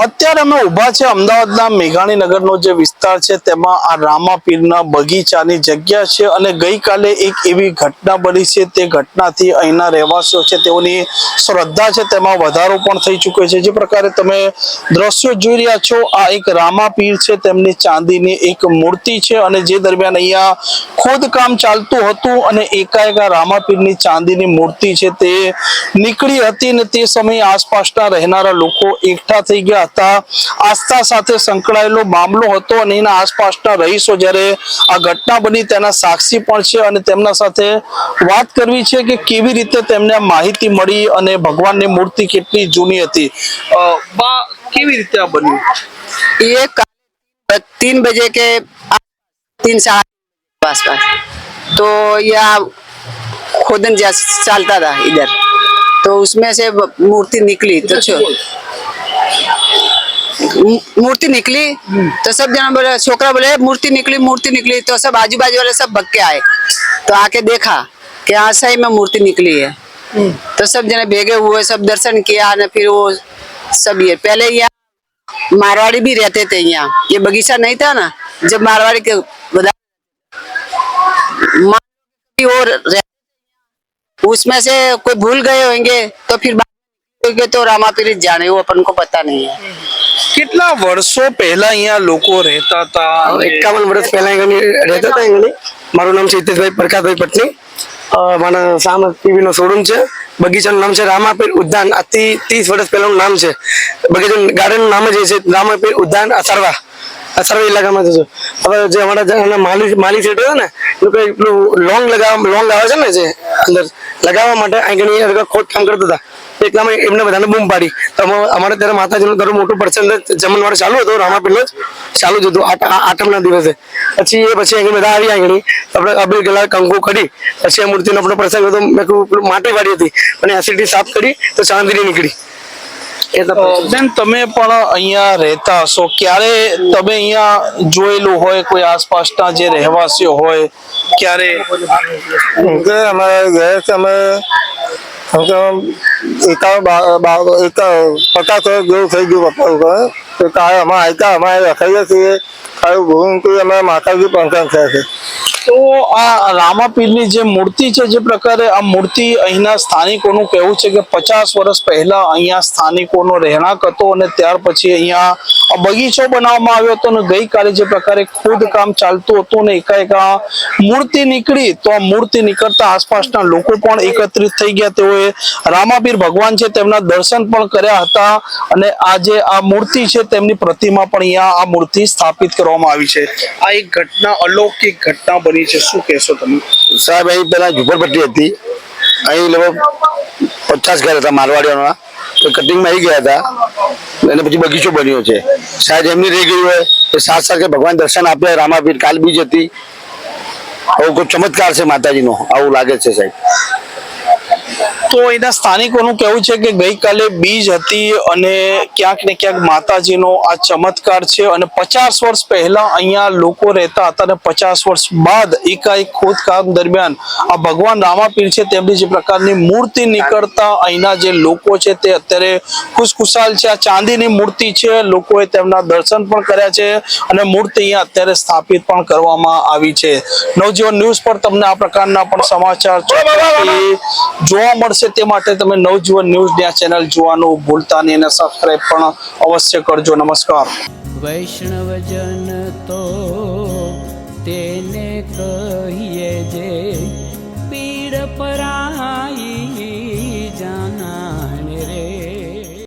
અત્યારે અમે ઊભા છે અમદાવાદના મેઘાણી નગરનો જે વિસ્તાર છે, તેમાં આ રામાપીરના બગીચાની જગ્યા છે અને ગઈકાલે એક એવી ઘટના બની છે, તે ઘટનાથી અહીંના રહેવાસીઓ છે, તેઓની શ્રદ્ધા છે, તેમાં વધારો પણ થઈ ચૂક્યો છે. જે પ્રકારે તમે દ્રશ્યો જોઈ રહ્યા છો, આ એક રામાપીર છે, તેમની ચાંદીની એક મૂર્તિ છે અને જે દરમિયાન અહીંયા ખોદકામ ચાલતું હતું અને એકાએક રામાપીરની ચાંદીની મૂર્તિ છે, તે નીકળી હતી ને તે સમયે આસપાસના રહેનારા લોકો એકઠા થઈ ગયા હતા આસ્થા સાથે સંકળાયેલો મામલો હતો અને એના આસપાસના રહીશો જ્યારે આ ઘટના બની તેના સાક્ષી પણ છે અને તેમના સાથે વાત કરવી છે કે કેવી રીતે તેમને આ માહિતી મળી અને ભગવાનની મૂર્તિ કેટલી જૂની હતી અ, બા કેવી રીતે આ બન્યું ये कल तीन बजे के तीन साढ़े आस पास तो यह खोदन जैसा चलता था इधर तो उसमें से मूर्ति निकली तो छो- मू- मूर्ति निकली तो सब जना बोले, छोकरा बोले मूर्ति निकली मूर्ति निकली। तो सब आजू बाजू वाले सब के आए। तो आके देखा कि हाँ सही में मूर्ति निकली है। तो सब जने भेगे हुए, सब दर्शन किया, ने फिर वो सब ये, पहले यहाँ मारवाड़ी भी रहते थे यहाँ। ये बगीचा नहीं था ना, जब मारवाड़ी के और उसमें से कोई भूल गए होंगे तो फिर तो रामापीर जाने, वो अपन को पता नहीं है। કેટલા વર્ષો પહેલા અહીંયા લોકો રહેતા હતા? એકાવન વર્ષ પહેલા અહીં રહેતા હતા અહીં મારું નામ છે હિતેશભાઈ પ્રકાશભાઈ પટની. મારા સામે ટીવી નો શોરૂમ છે. બગીચાનું નામ છે રામાપીર ઉદ્યાન. આજથી ત્રીસ વર્ષ પહેલાનું નામ છે. બગીચાનું ગાર્ડન નામ જ છે, રામાપીર ઉદ્યાન અસરવા. અસરવા ઇલાકામાં છે. હવે જે અમારા માલી માલી સેટ હોય ને લોકો પેલું લોંગ લગાવવા લોંગ આવે છે ને જે અંદર, લગાવવા માટે અહીં ઘણી કામ કરતા હતા. એટલામાં એમને બધાને બૂમ પાડી. તો અમારે ત્યારે માતાજીનું ઘણું મોટું પ્રસંગ જમણવાર ચાલુ હતું રામાપીરનો જ ચાલુ જ હતું આઠમના દિવસે. પછી એ પછી અહીં બધા આવી અહીં આપણે અબીર ગલા કંકુ કરી પછી આ મૂર્તિનો આપણો પ્રસંગ હતો મેં કહ્યું પેલું માટી વાળી હતી અને એસિડિટી સાફ કરી તો ચાંદીની નીકળી. એ બેન તમે પણ અહીંયા રહેતા હશો. ક્યારે તમે અહીંયા જોયેલું હોય કોઈ આસપાસના જે રહેવાસીઓ હોય ક્યારે? અમારે ગયા અમે એકાવન પચાસ જેવું થઈ ગયું પપ્પા તો કાલે અમે આવ્યા અમારે રખાઈએ છીએ. ખાલી ભૂમિ અમે માતાજી પંચાયત થયા છે. તો આ રામાપીરની જે મૂર્તિ છે, જે પ્રકારે આ મૂર્તિ અહીંના સ્થાનિકોનું કહેવું છે કે પચાસ વર્ષ પહેલા અહીંયા સ્થાનિકોનો રહેણાંક હતો અને ત્યાર પછી અહીંયા બગીચો બનાવવામાં આવ્યો હતો અને ગઈકાલે જે પ્રકારે ખોદકામ ચાલતું હતું ને એકાએક આ મૂર્તિ નીકળી તો આ મૂર્તિ નીકળતા આસપાસના લોકો પણ એકત્રિત થઈ ગયા. તેઓએ રામાપીર ભગવાન છે, તેમના દર્શન પણ કર્યા હતા અને આજે આ મૂર્તિ છે તેમની પ્રતિમા પણ અહીંયા આ મૂર્તિ સ્થાપિત કરવામાં આવી છે. આ એક ઘટના, અલૌકિક ઘટના બની છે. શું કહેશો તમે? સાહેબ, અહીં પેલા ઝુંપડપટ્ટી હતી. અહીં લગભગ પચાસ ઘર હતા મારવાડીઓના. તો કટિંગમાં આવી ગયા હતા. અને પછી બગીચો બન્યો છે. શાયદ એમની રહી ગયું હોય કે સાત સાથે ભગવાન દર્શન આપ્યા. રામાપીર કાલ બીજ હતી. આવું કોઈ ચમત્કાર છે માતાજીનો? આવું લાગે છે સાહેબ. તો એના સ્થાનિકોનું કહેવું છે કે ગઈકાલે બીજ હતી અને ક્યાંક ને ક્યાંક માતાજીનો આ ચમત્કાર છે અને પચાસ વર્ષ પહેલા અહીંયા લોકો રહેતા હતા અને પચાસ વર્ષ બાદ એકાએક ખોદકામ દરમિયાન આ ભગવાન રામાપીર છે તેમની જે પ્રકારની મૂર્તિ નીકળતા અહીંના જે લોકો છે તે અત્યારે ખુશખુશાલ છે. આ ચાંદીની મૂર્તિ છે. લોકોએ તેમના દર્શન પણ કર્યા છે અને મૂર્તિ અહીંયા અત્યારે સ્થાપિત પણ કરવામાં આવી છે. નવજીવન ન્યૂઝ પર તમને આ પ્રકારના પણ સમાચાર જોવા મળશે. તે માટે તમે નવજીવન ન્યૂઝ આ ચેનલ જોવાનું ભૂલતા નહીં અને સબસ્ક્રાઇબ પણ અવશ્ય કરજો. નમસ્કાર. વૈષ્ણવજન તો તેને કહીએ જે પીડ પરા